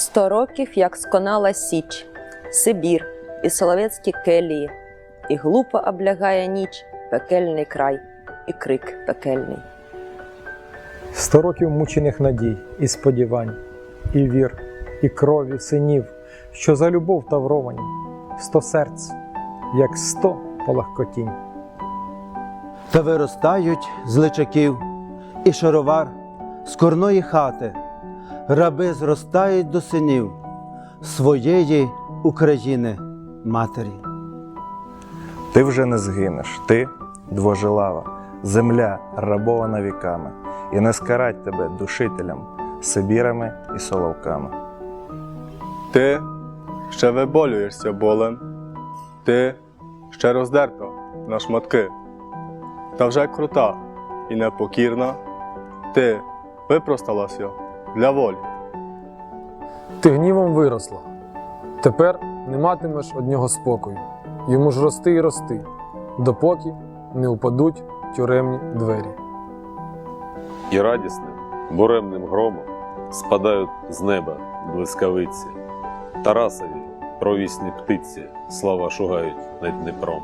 Сто років, як сконала Січ, Сибір і соловецькі келії, і глупо облягає ніч пекельний край, і крик пекельний. Сто років мучених надій і сподівань, і вір, і крові синів, що за любов тавровані, сто серць, як сто полагкотінь. Та виростають з личаків і шаровар з корної хати, раби зростають до синів своєї України матері. Ти вже не згинеш, ти двожилава, земля рабована віками, і не скарать тебе душителям, сибірами і соловками. Ти ще виболюєшся болем, ти ще роздерта на шматки, та вже крута і непокірна, ти випросталася для волі. Ти гнівом виросла. Тепер не матимеш од нього спокою. Йому ж рости і рости, допоки не упадуть тюремні двері. і радісним, буремним громом спадають з неба блискавиці. Тарасові провісні птиці слава шугають над Дніпром.